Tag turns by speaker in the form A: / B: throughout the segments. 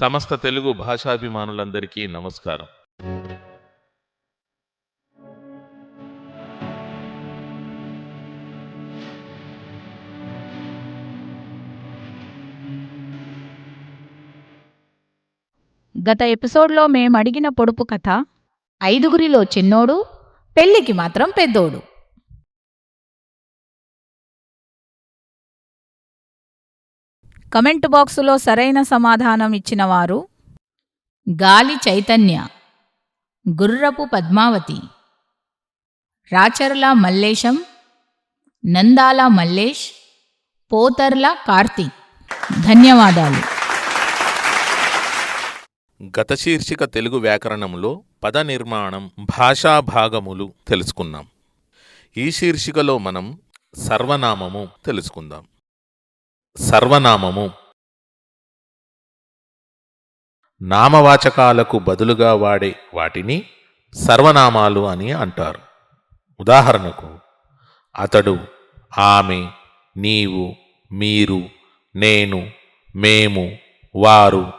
A: సమస్త తెలుగు భాషాభిమానులందరికీ నమస్కారం.
B: గత ఎపిసోడ్లో మేము అడిగిన పొడుపు కథ ఐదుగురిలో చిన్నోడు పెళ్ళికి మాత్రం పెద్దోడు. కమెంట్ బాక్సులో సరైన సమాధానం ఇచ్చిన వారు గాలి చైతన్య గుర్రపు పద్మావతి రాచర్ల మల్లేశం నందాల మల్లేష్ పోతర్ల కార్తీక్ ధన్యవాదాలు.
A: గత శీర్షిక తెలుగు వ్యాకరణంలో పద నిర్మాణం భాషా భాగములు తెలుసుకున్నాం. ఈ శీర్షికలో మనం సర్వనామము తెలుసుకుందాం. సర్వనామము. నామవాచకాలకు బదులుగా వాడే వాటిని సర్వనామాలు అని అంటారు. ఉదాహరణకు అతడు ఆమె నీవు మీరు నేను మేము వారు.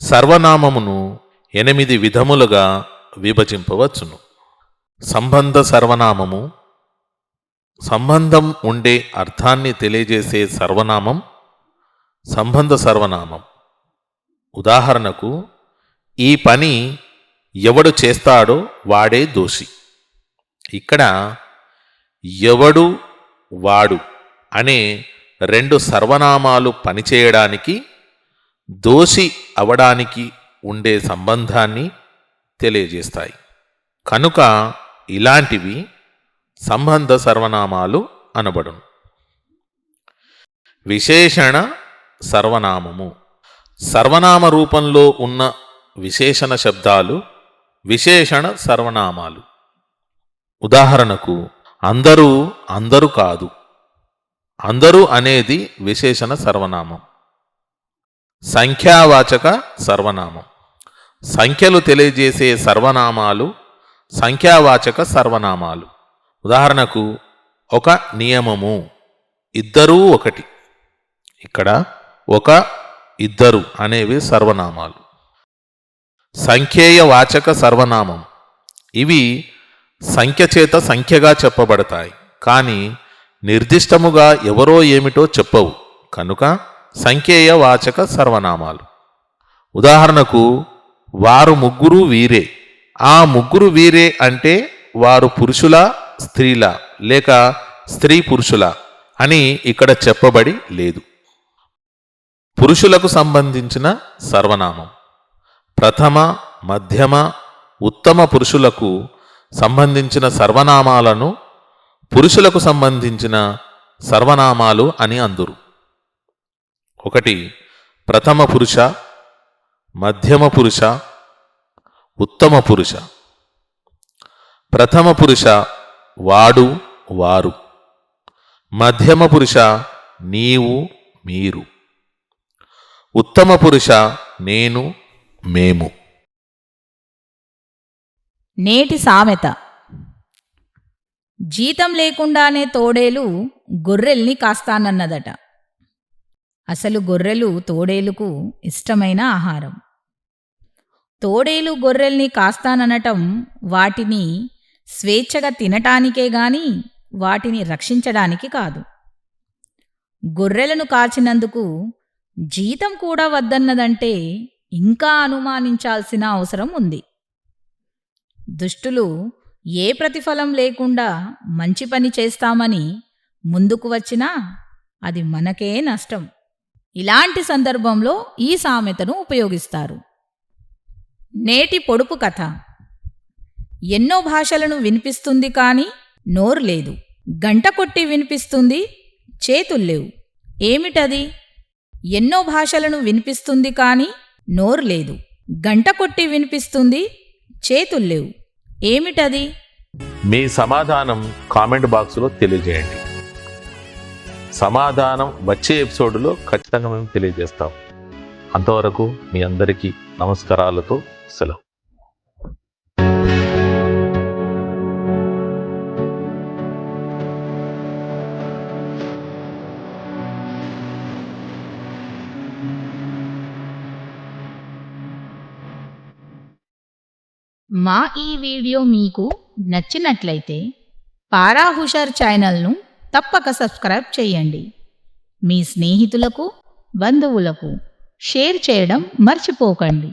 A: సర్వనామమును ఎనిమిది విధములుగా విభజింపవచ్చును. సంబంధ సర్వనామము సంబంధం ఉండే అర్థాన్ని తెలియజేసే సర్వనామం సంబంధ సర్వనామం. ఉదాహరణకు ఈ పని ఎవడు చేస్తాడో వాడే దోషి. ఇక్కడ ఎవడు వాడు అనే రెండు సర్వనామాలు పనిచేయడానికి దోషి అవడానికి ఉండే సంబంధాన్ని తెలియజేస్తాయి. కనుక ఇలాంటివి సంబంధ సర్వనామాలు అనబడును. విశేషణ సర్వనామము. సర్వనామ రూపంలో ఉన్న విశేషణ శబ్దాలు విశేషణ సర్వనామాలు. ఉదాహరణకు అందరూ అందరూ కాదు. అందరూ అనేది విశేషణ సర్వనామం. సంఖ్యావాచక సర్వనామం. సంఖ్యలు తెలియజేసే సర్వనామాలు సంఖ్యావాచక సర్వనామాలు. ఉదాహరణకు ఒక నియమము ఇద్దరూ ఒకటి. ఇక్కడ ఒక ఇద్దరు అనేవి సర్వనామాలు. సంఖ్యేయ వాచక సర్వనామం. ఇవి సంఖ్య చేత సంఖ్యగా చెప్పబడతాయి. కానీ నిర్దిష్టముగా ఎవరో ఏమిటో చెప్పవు. కనుక సంఖ్యేయ వాచక సర్వనామాలు. ఉదాహరణకు వారు ముగ్గురు వీరే. ఆ ముగ్గురు వీరే అంటే వారు పురుషుల స్త్రీల లేక స్త్రీ పురుషుల అని ఇక్కడ చెప్పబడి లేదు. పురుషులకు సంబంధించిన సర్వనామం. ప్రథమ మధ్యమ ఉత్తమ పురుషులకు సంబంధించిన సర్వనామాలను పురుషులకు సంబంధించిన సర్వనామాలు అని అందురు. ఒకటి ప్రథమ పురుష మధ్యమ పురుష ఉత్తమ పురుష. ప్రథమ పురుష వాడు వారు. మధ్యమ పురుష నీవు మీరు. ఉత్తమ పురుష నేను మేము.
B: నేటి సామెత. జీతం లేకుండానే తోడేలు గొర్రెల్ని కాస్తానన్నదట. అసలు గొర్రెలు తోడేలుకు ఇష్టమైన ఆహారం. తోడేలు గొర్రెల్ని కాస్తాననటం వాటిని స్వేచ్ఛగా తినటానికే గాని వాటిని రక్షించడానికి కాదు. గొర్రెలను కాచినందుకు జీతం కూడా వద్దన్నదంటే ఇంకా అనుమానించాల్సిన అవసరం ఉంది. దుష్టులు ఏ ప్రతిఫలం లేకుండా మంచి పని చేస్తామని ముందుకు వచ్చినా అది మనకే నష్టం. ఇలాంటి సందర్భంలో ఈ సామెతను ఉపయోగిస్తారు. నేటి పొడుపు కథ. ఎన్నో భాషలను వినిపిస్తుంది కానీ నోరు లేదు. గంట కొట్టి వినిపిస్తుంది చేతుల్లేవు ఏమిటది? ఎన్నో భాషలను వినిపిస్తుంది కానీ నోరు లేదు. గంట కొట్టి వినిపిస్తుంది చేతుల్లేవు ఏమిటది?
A: మీ సమాధానం కామెంట్ బాక్స్లో తెలియజేయండి. సమాధానం వచ్చే ఎపిసోడ్లో ఖచ్చితంగా మేము తెలియజేస్తాం. అంతవరకు మీ అందరికీ నమస్కారాలతో సెలవు.
B: మా ఈ వీడియో మీకు నచ్చినట్లయితే పారా హుషార్ ఛానల్ను తప్పక సబ్స్క్రైబ్ చేయండి. మీ స్నేహితులకు బంధువులకు షేర్ చేయడం మర్చిపోకండి.